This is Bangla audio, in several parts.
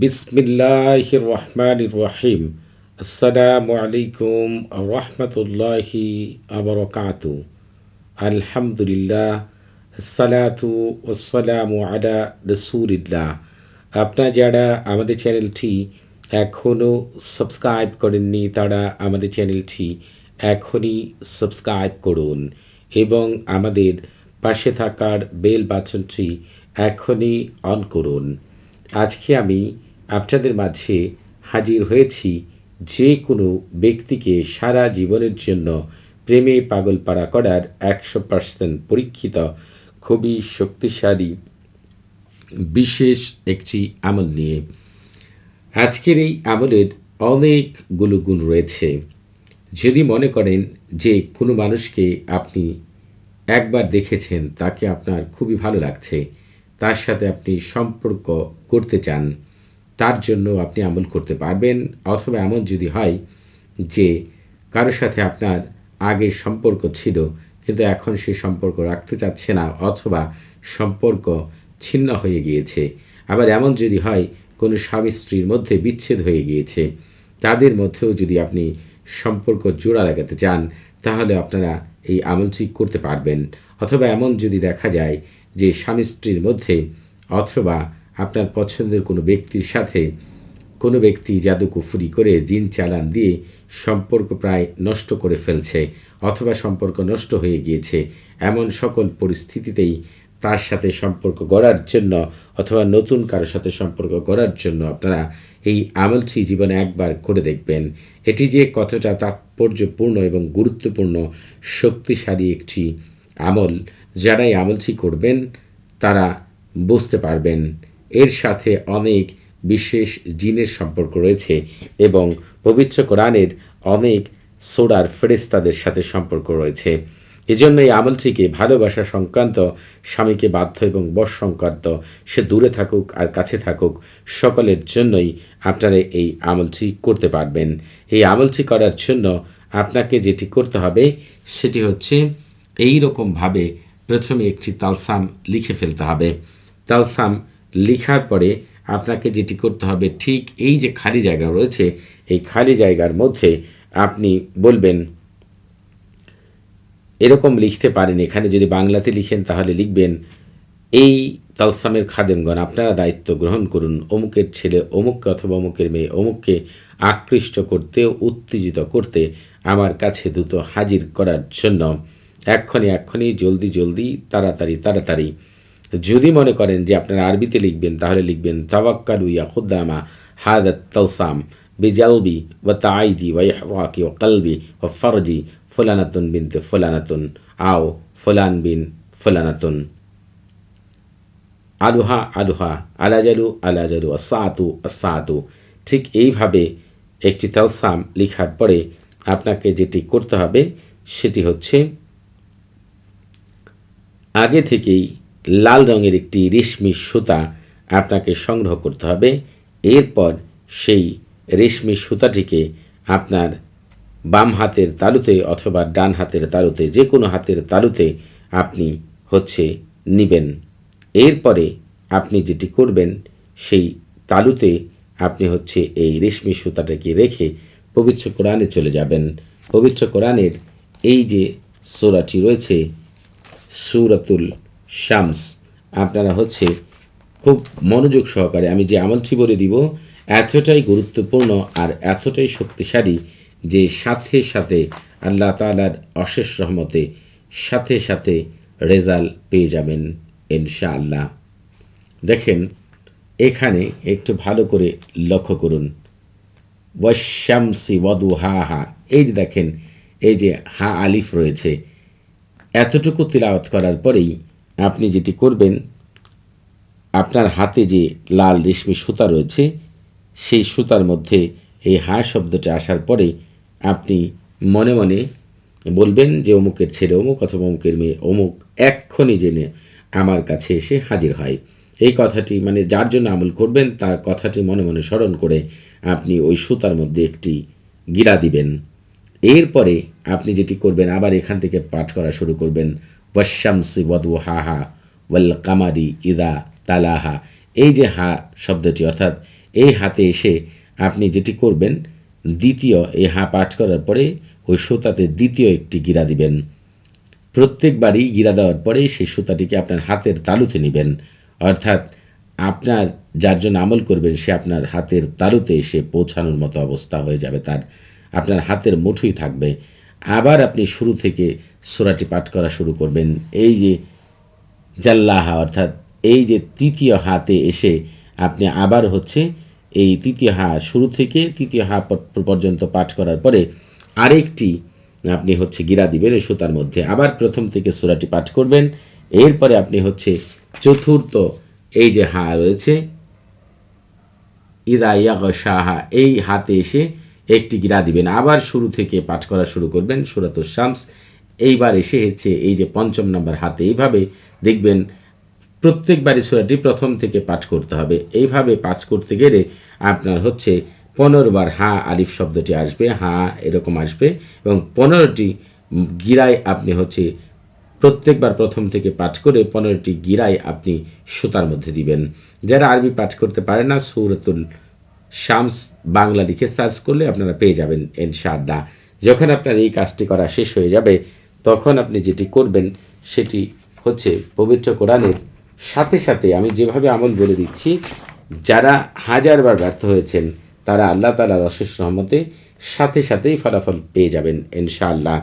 বিসমিল্লাহ রহমান রহিম আসসালামু আলাইকুম রহমতুল্লাহি আবরকাতু। আলহামদুলিল্লাহ সালাতু ওসালামু আলা রসুলিল্লাহ। আপনারা যারা আমাদের চ্যানেলটি এখনও সাবস্ক্রাইব করেননি, তারা আমাদের চ্যানেলটি এখনই সাবস্ক্রাইব করুন এবং আমাদের পাশে থাকার বেল বাটনটি এখনই অন করুন। আজকে আমি আপনাদের মাঝে হাজির হয়েছি যে কোনো ব্যক্তিকে সারা জীবনের জন্য প্রেমে পাগল পাড়া করার একশো পার্সেন্ট পরীক্ষিত, খুবই শক্তিশালী, বিশেষ একটি আমল নিয়ে। আজকের এই আমলের অনেকগুলো গুণ রয়েছে। যদি মনে করেন যে কোনো মানুষকে আপনি একবার দেখেছেন, তাকে আপনার খুবই ভালো লাগছে। তার সাথে আপনি সম্পর্ক করতে চান, তার জন্য আপনি আমল করতে পারবেন। অথবা এমন যদি হয় যে কারোর সাথে আপনার আগে সম্পর্ক ছিল, কিন্তু এখন সে সম্পর্ক রাখতে চাচ্ছে না, অথবা সম্পর্ক ছিন্ন হয়ে গিয়েছে। আবার এমন যদি হয়, কোনো স্বামী স্ত্রীর মধ্যে বিচ্ছেদ হয়ে গিয়েছে, তাদের মধ্যেও যদি আপনি সম্পর্ক জোড়া লাগাতে চান, তাহলে আপনারা এই আমলটি করতে পারবেন। অথবা এমন যদি দেখা যায় যে স্বামী স্ত্রীর মধ্যে অথবা আপনার পছন্দের কোনো ব্যক্তির সাথে কোনো ব্যক্তি জাদু কুফুরি করে দিন চালান দিয়ে সম্পর্ক প্রায় নষ্ট করে ফেলছে অথবা সম্পর্ক নষ্ট হয়ে গিয়েছে, এমন সকল পরিস্থিতিতেই তার সাথে সম্পর্ক গড়ার জন্য অথবা নতুন কারোর সাথে সম্পর্ক গড়ার জন্য আপনারা এই আমলটি জীবনে একবার করে দেখবেন। এটি যে কতটা তাৎপর্যপূর্ণ এবং গুরুত্বপূর্ণ, শক্তিশালী একটি আমল যারা এই আমলটি করবেন, তারা বুঝতে পারবেন এর সাথে অনেক বিশেষ জিনের সম্পর্ক রয়েছে এবং পবিত্র কোরআনের অনেক সোরার ফেরেস্তাদের সাথে সম্পর্ক রয়েছে। এজন্য এই আমলটিকে ভালোবাসা সংক্রান্ত স্বামীকে বাধ্য এবং বশ সংক্রান্ত, সে দূরে থাকুক আর কাছে থাকুক, সকলের জন্যই আপনারা এই আমলটি করতে পারবেন। এই আমলটি করার জন্য আপনাকে যেটি করতে হবে, সেটি হচ্ছে এই রকমভাবে প্রথমে একটি তালসাম লিখে ফেলতে হবে। তালসাম লিখার পরে আপনাকে যেটি করতে হবে, ঠিক এই যে খালি জায়গা রয়েছে, এই খালি জায়গার মধ্যে আপনি বলবেন, এরকম লিখতে পারেন এখানে, যদি বাংলাতে লিখেন তাহলে লিখবেন, এই তালসামের খাদেমগণ আপনারা দায়িত্ব গ্রহণ করুন। অমুকের ছেলে অমুককে অথবা অমুকের মেয়ে অমুককে আকৃষ্ট করতে, উত্তেজিত করতে আমার কাছে দ্রুত হাজির করার জন্য এক্ষণে এক্ষণে জলদি জলদি তাড়াতাড়ি তাড়াতাড়ি। যদি মনে করেন যে আপনারা আরবিতে লিখবেন, তাহলে লিখবেন, তাওয়াক্কালু ইয়া খুদ্দামা হাদাত তৌসাম বিজালবি ওয়া তাইদি ওয়া ইহওয়াকি ওয়া কলবি ওয়া ফরজি ফুলানাতুন বিনতে ফুলানাতুন আও ফুলান বিন ফুলানাতুন। আলুহা আলুহা, আলাজালু আলাজালু, আসাতু আসাতু। ঠিক এইভাবে একটি তালসাম লিখার পরে আপনাকে যেটি করতে হবে, সেটি হচ্ছে আগে থেকেই লাল রঙের একটি রেশমি সুতা আপনাকে সংগ্রহ করতে হবে। এরপর সেই রেশমি সুতাটিকে আপনার বাম হাতের তালুতে অথবা ডান হাতের তালুতে, যে কোনো হাতের তালুতে আপনি হচ্ছে নিবেন। এরপরে আপনি যেটি করবেন, সেই তালুতে আপনি হচ্ছে এই রেশমি সুতাটাকে রেখে পবিত্র কোরআনে চলে যাবেন। পবিত্র কোরআনের এই যে সোরাটি রয়েছে সুরাতুল শামস। আপনারা হচ্ছে খুব মনোযোগ সহকারে, আমি যে আমলটি বলে দিব, এতটাই গুরুত্বপূর্ণ আর এতটাই শক্তিশালী যে সাথে সাথে আল্লাহ তালার অশেষ রহমতে সাথে সাথে রেজাল্ট পেয়ে যাবেন ইনশাআল্লাহ। দেখেন, এখানে একটু ভালো করে লক্ষ্য করুন। ওয়াশামসি ওয়াদু হা হা এই যে দেখেন, এই যে হা আলিফ রয়েছে এতটুকু তিলাওয়াত করার পরেই আপনি যেটি করবেন, আপনার হাতে যে লাল রেশমি সুতা রয়েছে, সেই সুতার মধ্যে এই হা শব্দটা আসার পরে আপনি মনে মনে বলবেন যে অমুকের ছেলে অমুক অথবা অমুকের মেয়ে অমুক এক্ষণি জেনে আমার কাছে এসে হাজির হয়। এই কথাটি মানে যার জন্য আমল করবেন, তার কথাটি মনে মনে স্মরণ করে আপনি ওই সুতার মধ্যে একটি গিরা দিবেন। এরপরে আপনি যেটি করবেন, আবার এখান থেকে পাঠ করা শুরু করবেন ওয়াশামসি ওয়াদু হা হা ওয়াল কামারি ইদা তালাহা। এই যে হা শব্দটি, অর্থাৎ এই হাতে এসে আপনি যেটি করবেন, দ্বিতীয়, এই হা পাঠ করার পরে ওই সুতাতে দ্বিতীয় একটি গিরা দিবেন। প্রত্যেকবারই গিরা দেওয়ার পরে সেই সুতাটিকে আপনার হাতের তালুতে নেবেন। অর্থাৎ আপনার, যার জন্য আমল করবেন, সে আপনার হাতের তালুতে এসে পৌঁছানোর মতো অবস্থা হয়ে যাবে তার। আপনার হাতের মুঠুই থাকবে। আবার আপনি শুরু থেকে সোরাটি পাঠ করা শুরু করবেন। এই যে জাল্লাহা, অর্থাৎ এই যে তৃতীয় হাতে এসে আপনি আবার হচ্ছে এই তৃতীয় হা শুরু থেকে তৃতীয় হা পর্যন্ত পাঠ করার পরে আরেকটি আপনি হচ্ছে গিরা দিবেন এই সুতার মধ্যে। আবার প্রথম থেকে সুরাটি পাঠ করবেন। এরপরে আপনি হচ্ছে চতুর্থ এই যে হা রয়েছে, ইদা ইয়াগশাহা, এই হাতে এসে একটি গিরা দিবেন। আবার শুরু থেকে পাঠ করা শুরু করবেন সুরাতুল শামস। এইবার এসে হচ্ছে এই যে পঞ্চম নম্বর হাতে। এইভাবে দেখবেন প্রত্যেকবারই সুরাটি প্রথম থেকে পাঠ করতে হবে। এইভাবে পাঠ করতে গেলে আপনার হচ্ছে পনেরো বার হা আলিফ শব্দটি আসবে, হা এরকম আসবে এবং পনেরোটি গিরায় আপনি হচ্ছে প্রত্যেকবার প্রথম থেকে পাঠ করে পনেরোটি গিরায় আপনি সুতার মধ্যে দিবেন। যারা আরবি পাঠ করতে পারে না, সুরতুল শামস বাংলা লিখে সার্চ করলে আপনারা পেয়ে যাবেন ইনশাআল্লাহ যখন আপনার এই কাজটি করা শেষ হয়ে যাবে, তখন আপনি যেটি করবেন, সেটি হচ্ছে পবিত্র কোরআনের সাথে সাথে আমি যেভাবে আমল বলে দিচ্ছি, যারা হাজারবার ব্যর্থ হয়েছেন, তারা আল্লাহ তালার অশেষ রহমতে সাথে সাথেই ফলাফল পেয়ে যাবেন ইনশাআল্লাহ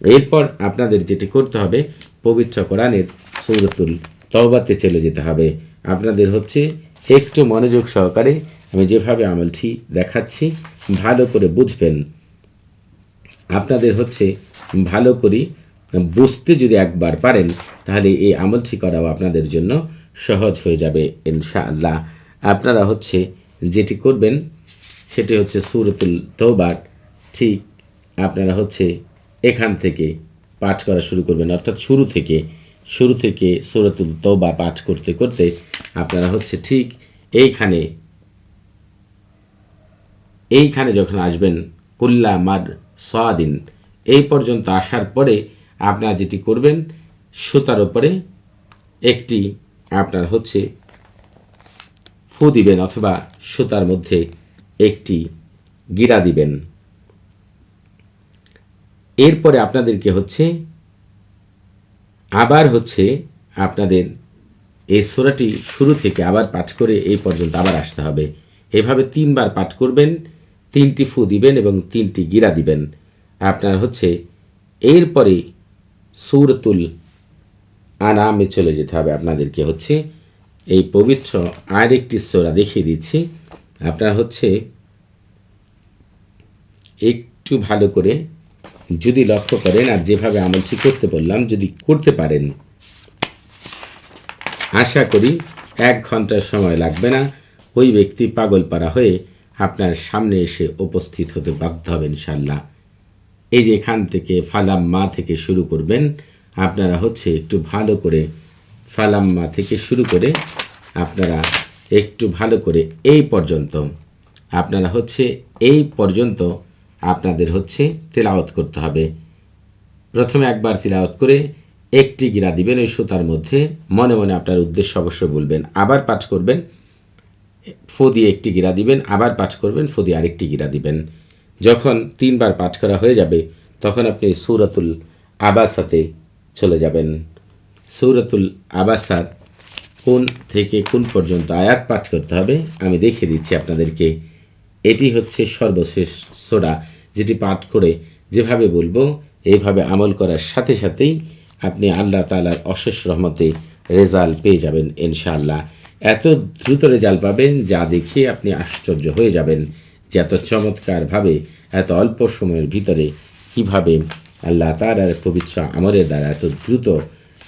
এরপর আপনাদের যেটি করতে হবে, পবিত্র কোরআনের সৌরতুল তওবাতে চলে যেতে হবে। আপনাদের হচ্ছে একটু মনোযোগ সহকারে আমি যেভাবে আমলটি দেখাচ্ছি, ভালো করে বুঝবেন। আপনাদের হচ্ছে ভালো করে বুঝতে যদি একবার পারেন, তাহলে এই আমলটি করাও আপনাদের জন্য সহজ হয়ে যাবে, ইনশাআল্লাহ। আপনারা হচ্ছে যেটি করবেন, সেটি হচ্ছে সুরতুল তৌবার ঠিক আপনারা হচ্ছে এখান থেকে পাঠ করা শুরু করবেন, অর্থাৎ শুরু থেকে শুরু থেকে সুরতুল তৌবা পাঠ করতে করতে আপনারা হচ্ছে ঠিক এইখানে এইখানে যখন আসবেন, কুল্লা মার সাদিন, এই পর্যন্ত আসার পরে আপনারা যেটি করবেন, সুতার ওপরে একটি আপনার হচ্ছে ফু দিবেন অথবা সুতার মধ্যে একটি গিরা দিবেন। এরপরে আপনাদেরকে হচ্ছে আবার হচ্ছে আপনাদের এই সোরাটি শুরু থেকে আবার পাঠ করে এই পর্যন্ত আবার আসতে হবে। এভাবে তিনবার পাঠ করবেন, তিনটি ফু দিবেন এবং তিনটি গিরা দিবেন। আপনার হচ্ছে এরপরে সুরতুল আনামে চলে যেতে হবে আপনাদেরকে হচ্ছে। এই পবিত্র আরেকটি সোরা দেখিয়ে দিচ্ছি। আপনার হচ্ছে একটু ভালো করে যদি লক্ষ্য করেন আর যেভাবে আমলটি করতে বললাম, যদি করতে পারেন, আশা করি এক ঘণ্টার সময় লাগবে না। ওই ব্যক্তি পাগলপাড়া হয়ে আপনার সামনে এসে উপস্থিত হতে বাধ্য হবে ইনশাল্লাহ এই যে এখান থেকে ফালাম্মা থেকে শুরু করবেন, আপনারা হচ্ছে একটু ভালো করে ফালাম্মা থেকে শুরু করে আপনারা একটু ভালো করে এই পর্যন্ত, আপনারা হচ্ছে এই পর্যন্ত আপনাদের হচ্ছে তেলাওয়াত করতে হবে। প্রথমে একবার তিলাওয়াত করে একটি গিরা দিবেন ওই সুতার মধ্যে। মনে মনে আপনার উদ্দেশ্য অবশ্য বলবেন। আবার পাঠ করবেন, ফো দিয়ে একটি গিরা দিবেন, আবার পাঠ করবেন, ফো দিয়ে আরেকটি গিরা দিবেন। যখন তিনবার পাঠ করা হয়ে যাবে, তখন আপনি সুরাতুল আবাসাতে চলে যাবেন। সৌরাতুল আবাসার কোন থেকে কোন পর্যন্ত আয়াত পাঠ করতে হবে, আমি দেখিয়ে দিচ্ছি আপনাদেরকে। এটি হচ্ছে সর্বশেষ সোরা যেটি পাঠ করে যেভাবে বলব, এইভাবে আমল করার সাথে সাথেই আপনি আল্লাহ তালার অশেষ রহমতে রেজাল্ট পেয়ে যাবেন ইনশাআল্লাহ। এত দ্রুত রেজাল্ট পাবেন যা দেখে আপনি আশ্চর্য হয়ে যাবেন। যে এত চমৎকারভাবে, এত অল্প সময়ের ভিতরে কীভাবে আল্লাহ তালার পবিত্র আমলের দ্বারা এত দ্রুত,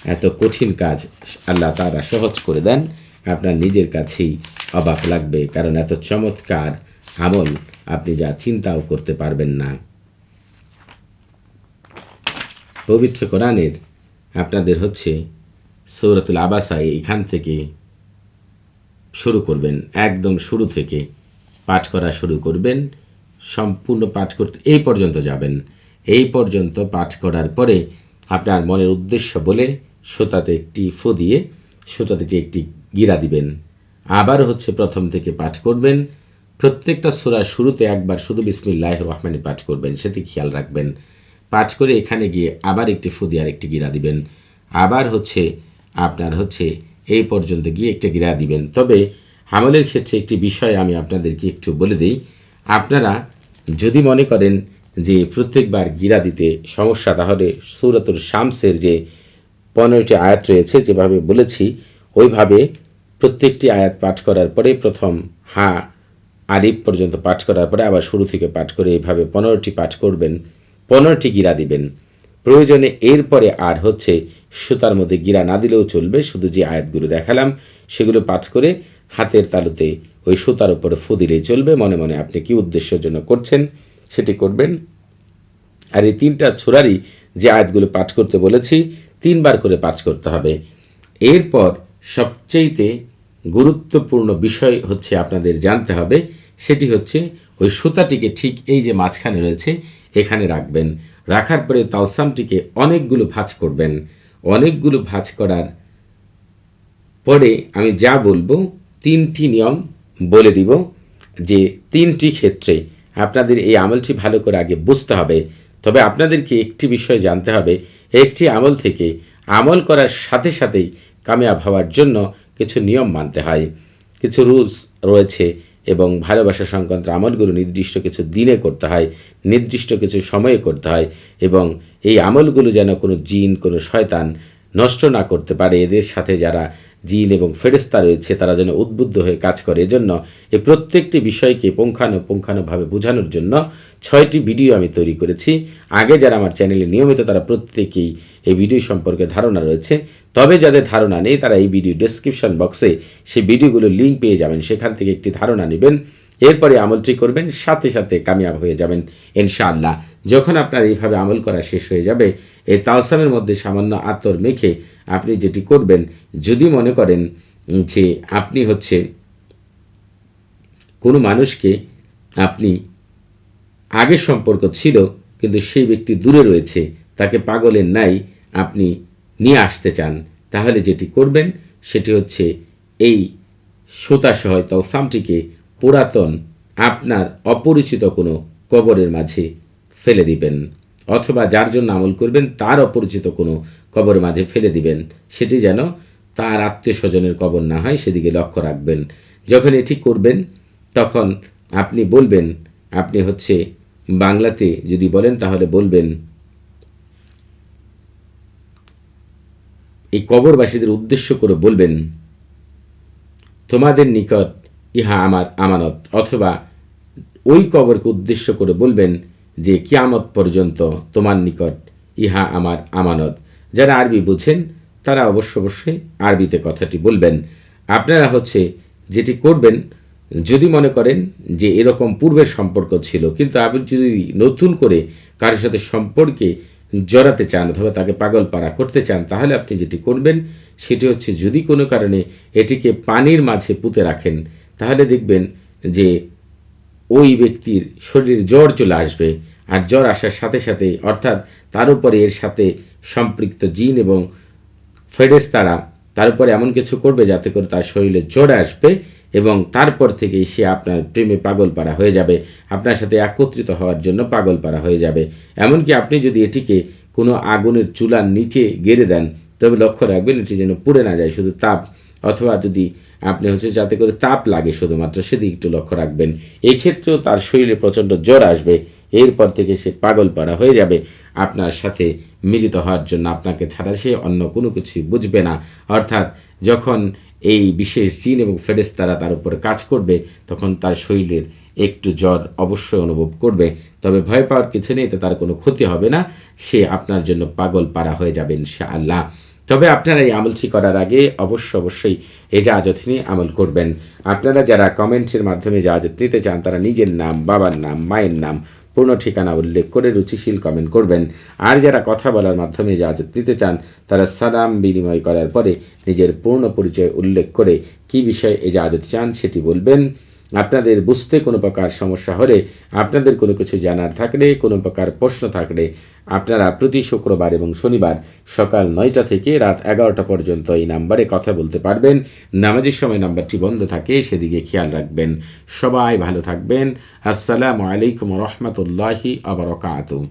এত কঠিন কাজ আল্লাহ তারা সহজ করে দেন, আপনার নিজের কাছেই অবাক লাগবে। কারণ এত চমৎকার আমল আপনি যা চিন্তাও করতে পারবেন না। পবিত্র কোরআনের আপনাদের হচ্ছে সৌরতুল আবাসা এখান থেকে শুরু করবেন, একদম শুরু থেকে পাঠ করা শুরু করবেন, সম্পূর্ণ পাঠ করতে এই পর্যন্ত যাবেন। এই পর্যন্ত পাঠ করার পরে আপনার মনের উদ্দেশ্য বলে সুতাতে একটি ফু দিয়ে সুতা থেকে একটি গিরা দিবেন। আবার হচ্ছে প্রথম থেকে পাঠ করবেন প্রত্যেকটা সুরার শুরুতে একবার শুধু বিসমিল্লাহ রহমানি পাঠ করবেন, সেটি খেয়াল রাখবেন। পাঠ করে এখানে গিয়ে আবার একটি ফুদি আর একটি গিরা দিবেন। আবার হচ্ছে আপনার হচ্ছে এই পর্যন্ত গিয়ে একটা গিরা দিবেন। তবে আমলের ক্ষেত্রে একটি বিষয় আমি আপনাদেরকে একটু বলে দিই। আপনারা যদি মনে করেন যে প্রত্যেকবার গিরা দিতে সমস্যা, তাহলে সুরতুল শামসের যে পনেরোটি আয়াত রয়েছে, যেভাবে বলেছি, ওইভাবে প্রত্যেকটি আয়াত পাঠ করার পরে প্রথম হা আলিফ পর্যন্ত পাঠ করার পরে আবার শুরু থেকে পাঠ করে এইভাবে পনেরোটি পাঠ করবেন, পনেরোটি গিরা দিবেন। প্রয়োজনে এরপরে আর হচ্ছে সুতার মধ্যে গিরা না দিলেও চলবে, শুধু যে আয়াতগুলো দেখালাম, সেগুলো পাঠ করে হাতের তালুতে ওই সুতার উপরে ফু দিলেই চলবে। মনে মনে আপনি কি উদ্দেশ্যের জন্য করছেন সেটি করবেন। আর এই তিনটা ছোড়ারই যে আয়াতগুলো পাঠ করতে বলেছি, তিনবার করে পাঠ করতে হবে। এরপর সবচেয়েতে গুরুত্বপূর্ণ বিষয় হচ্ছে আপনাদের জানতে হবে, সেটি হচ্ছে ওই সুতাটিকে ঠিক এই যে মাঝখানে রয়েছে, এখানে রাখবেন। রাখার পরে তালসামটিকে অনেকগুলো ভাঁজ করবেন। অনেকগুলো ভাঁজ করার পরে আমি যা বলব, তিনটি নিয়ম বলে দিব যে তিনটি ক্ষেত্রে আপনাদের এই আমলটি ভালো করে আগে বুঝতে হবে। তবে আপনাদেরকে একটি বিষয় জানতে হবে, একটি আমল থেকে আমল করার সাথে সাথেই কামিয়াব হওয়ার জন্য কিছু নিয়ম মানতে হয়, কিছু রুলস রয়েছে এবং ভালোবাসা সংক্রান্ত আমলগুলো নির্দিষ্ট কিছু দিনে করতে হয়, নির্দিষ্ট কিছু সময়ে করতে হয় এবং এই আমলগুলো যেন কোনো জিন, কোনো শয়তান নষ্ট না করতে পারে। এদের সাথে যারা জিন এবং ফেরেস্তা রয়েছে, তারা যেন উদ্বুদ্ধ হয়ে কাজ করে। এজন্য এই প্রত্যেকটি বিষয়কে পুঙ্খানুপুঙ্খানুভাবে বোঝানোর জন্য ছয়টি ভিডিও আমি তৈরি করেছি। আগে যারা আমার চ্যানেলে নিয়মিত তারা প্রত্যেকেই এই ভিডিও সম্পর্কে ধারণা রয়েছে। তবে যাদের ধারণা নেই, তারা এই ভিডিও ডেসক্রিপশন বক্সে সেই ভিডিওগুলো লিঙ্ক পেয়ে যাবেন। সেখান থেকে একটি ধারণা নেবেন। এরপরে আমলটি করবেন, সাথে সাথে কামিয়াব হয়ে যাবেন, ইনশাআল্লাহ। যখন আপনার এইভাবে আমল করা শেষ হয়ে যাবে, এই তালসামের মধ্যে সামান্য আতর মেখে আপনি যেটি করবেন, যদি মনে করেন যে আপনি হচ্ছে কোনো মানুষকে আপনি আগে সম্পর্ক ছিল, কিন্তু সেই ব্যক্তি দূরে রয়েছে, তাকে পাগলের নাই আপনি নিয়ে আসতে চান, তাহলে যেটি করবেন সেটি হচ্ছে এই সুতাসহ তালসামটিকে পুরাতন, আপনার অপরিচিত কোনো কবরের মাঝে ফেলে দিবেন, অথবা যার জন্য আমল করবেন তার অপরিচিত কোনো কবরের মাঝে ফেলে দিবেন, সেটি যেন তার আত্মীয় স্বজনের কবর না হয়, সেদিকে লক্ষ্য রাখবেন। যখন এটি করবেন, তখন আপনি বলবেন, আপনি হচ্ছে বাংলাতে যদি বলেন, তাহলে বলবেন এই কবরবাসীদের উদ্দেশ্য করে বলবেন, তোমাদের নিকট ইহা আমার আমানত। অথবা ওই কবরকে উদ্দেশ্য করে বলবেন যে, কিয়ামত পর্যন্ত তোমার নিকট ইহা আমার আমানত। যারা আরবি বুঝেন, তারা অবশ্য অবশ্যই আরবিতে কথাটি বলবেন। আপনারা হচ্ছে যেটি করবেন, যদি মনে করেন যে, এরকম পূর্বের সম্পর্ক ছিল, কিন্তু আপনি যদি নতুন করে কারোর সাথে সম্পর্কে জড়াতে চান অথবা তাকে পাগল পাড়া করতে চান, তাহলে আপনি যেটি করবেন সেটি হচ্ছে যদি কোনো কারণে এটিকে পানির মাঝে পুঁতে রাখেন, তাহলে দেখবেন যে ওই ব্যক্তির শরীর জ্বর চলে আসবে। আর জ্বর আসার সাথে সাথে, অর্থাৎ তার উপরে এর সাথে সম্পৃক্ত জিন এবং ফেডেস তারা তার উপরে এমন কিছু করবে যাতে করে তার শরীরে জ্বর আসবে এবং তারপর থেকে সে আপনার প্রেমে পাগল পাড়া হয়ে যাবে। আপনার সাথে একত্রিত হওয়ার জন্য পাগল পাড়া হয়ে যাবে। এমনকি আপনি যদি এটিকে কোনো আগুনের চুলার নিচে গেড়ে দেন, তবে লক্ষ্য রাখবেন এটি যেন পুড়ে না যায়, শুধু তাপ। অথবা যদি আপনি হচ্ছে যাতে করে তাপ লাগে শুধুমাত্র, সেদিকে একটু লক্ষ্য রাখবেন। এক্ষেত্রেও তার শরীরে প্রচণ্ড জ্বর আসবে। এরপর থেকে সে পাগল পাড়া হয়ে যাবে। আপনার সাথে মিলিত হওয়ার জন্য আপনাকে ছাড়া সে অন্য কোনো কিছুই বুঝবে না। অর্থাৎ যখন এই বিশেষ জিন এবং ফেরেস তারা তার উপরে কাজ করবে, তখন তার শরীরের একটু জ্বর অবশ্যই অনুভব করবে। তবে ভয় পাওয়ার কিছু নেই, তো তার কোনো ক্ষতি হবে না। সে আপনার জন্য পাগল পাড়া হয়ে যাবে ইনশাআল্লাহ। তবে আপনারা এই আমলটি করার আগে অবশ্য অবশ্যই এজাজত নিয়ে আমল করবেন। আপনারা যারা কমেন্টসের মাধ্যমে এজাজত নিতে চান, তারা নিজের নাম, বাবার নাম, মায়ের নাম পূর্ণ ঠিকানা উল্লেখ করে রুচিশীল কমেন্ট করবেন। আর যারা কথা বলার মাধ্যমে ইজাজত নিতে চান, তারা সালাম বিনিময় করার পরে নিজের পূর্ণ পরিচয় উল্লেখ করে কি বিষয়ে এজাজত চান সেটি বলবেন। আপনাদের বুঝতে কোনো প্রকার সমস্যা হলে আপনাদের কোনো কিছু জানার থাকলে, কোনো প্রকার প্রশ্ন থাকলে আপনারা প্রতি শুক্রবার এবং শনিবার সকাল নয়টা থেকে রাত এগারোটা পর্যন্ত এই নাম্বারে কথা বলতে পারবেন। নামাজের সময় নাম্বারটি বন্ধ থাকে, সেদিকে খেয়াল রাখবেন। সবাই ভালো থাকবেন। আসসালামু আলাইকুম রহমতুল্লাহি আবরকাত